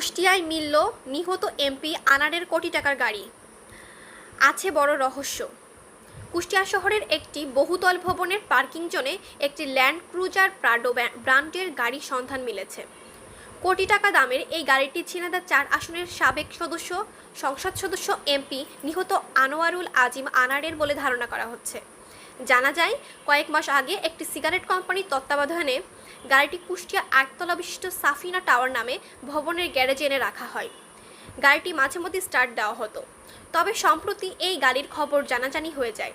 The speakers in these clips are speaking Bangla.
কুষ্টিয়ায় মিলল নিহত এমপি আনারের কোটি টাকার গাড়ি। আছে বড় রহস্য। কুষ্টিয়া শহরের একটি বহুতল ভবনের পার্কিং জোনে একটি ল্যান্ড ক্রুজার প্রাডো ব্র্যান্ডের গাড়ির সন্ধান মিলেছে। কোটি টাকা দামের এই গাড়িটি ছিনাদা চার আসনের সাবেক সদস্য, সংসদ সদস্য এমপি নিহত আনোয়ারুল আজিম আনারের বলে ধারণা করা হচ্ছে। জানা যায়, কয়েক মাস আগে একটি সিগারেট কোম্পানির তত্ত্বাবধানে গাড়িটি কুষ্টিয়া আটতলা বিশিষ্ট সাফিনা টাওয়ার নামে ভবনের গ্যারেজে এনে রাখা হয়। গাড়িটি মাঝে মধ্যে স্টার্ট দেওয়া হতো, তবে সম্প্রতি এই গাড়ির খবর জানাজানি হয়ে যায়।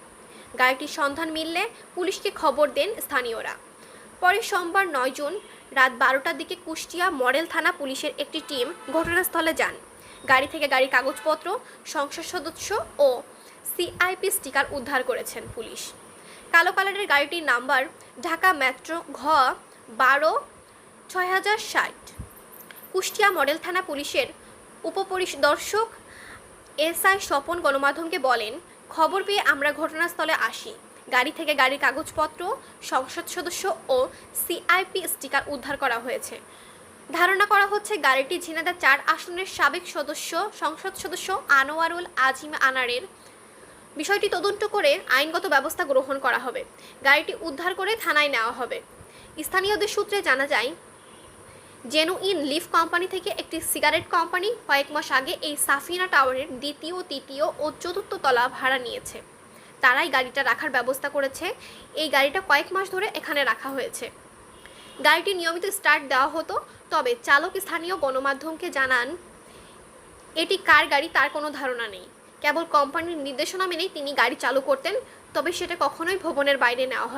গাড়িটির সন্ধান মিললে পুলিশকে খবর দেন স্থানীয়রা। পরে সোমবার নয় জুন রাত বারোটার দিকে কুষ্টিয়া মডেল থানা পুলিশের একটি টিম ঘটনাস্থলে যান। গাড়ি থেকে গাড়ির কাগজপত্র, সংসদ সদস্য ও সিআইপি স্টিকার উদ্ধার করেছেন পুলিশ। কালো কালারের গাড়িটির নাম্বার ঢাকা মেট্রো ঘ বারো ছয় হাজার ষাট। কুষ্টিয়া মডেল থানা পুলিশের উপপরিদর্শক এসআই স্বপন গণমাধ্যমকে বলেন, খবর পেয়ে আমরা ঘটনাস্থলে আসি। গাড়ি থেকে গাড়ির কাগজপত্র, সংসদ সদস্য ও সিআইপি স্টিকার উদ্ধার করা হয়েছে। ধারণা করা হচ্ছে গাড়িটি ঝিনাদা চার আসনের সাবেক সদস্য, সংসদ সদস্য আনোয়ারুল আজিম আনারের। বিষয়টি তদন্ত করে আইনগত ব্যবস্থা গ্রহণ করা হবে। গাড়িটি উদ্ধার করে থানায় নেওয়া হবে। স্থানীয়দের সূত্রে জানা যায় জেনুইন লিফ কোম্পানি থেকে একটি সিগারেট কোম্পানি কয়েক মাস আগে এই সাফিনা টাওয়ারের দ্বিতীয়, তৃতীয় ও চতুর্থ তলা ভাড়া নিয়েছে। তারাই গাড়িটা রাখার ব্যবস্থা করেছে। এই গাড়িটা কয়েক মাস ধরে এখানে রাখা হয়েছে। গাড়িটি নিয়মিত স্টার্ট দেওয়া হতো, তবে চালক স্থানীয় গণমাধ্যমকে জানান, এটি কার গাড়ি তার কোনো ধারণা নেই। কেবল কোম্পানির নির্দেশনা মেনেই তিনি গাড়ি চালু করতেন, তবে সেটা কখনোই ভবনের বাইরে নেওয়া হয়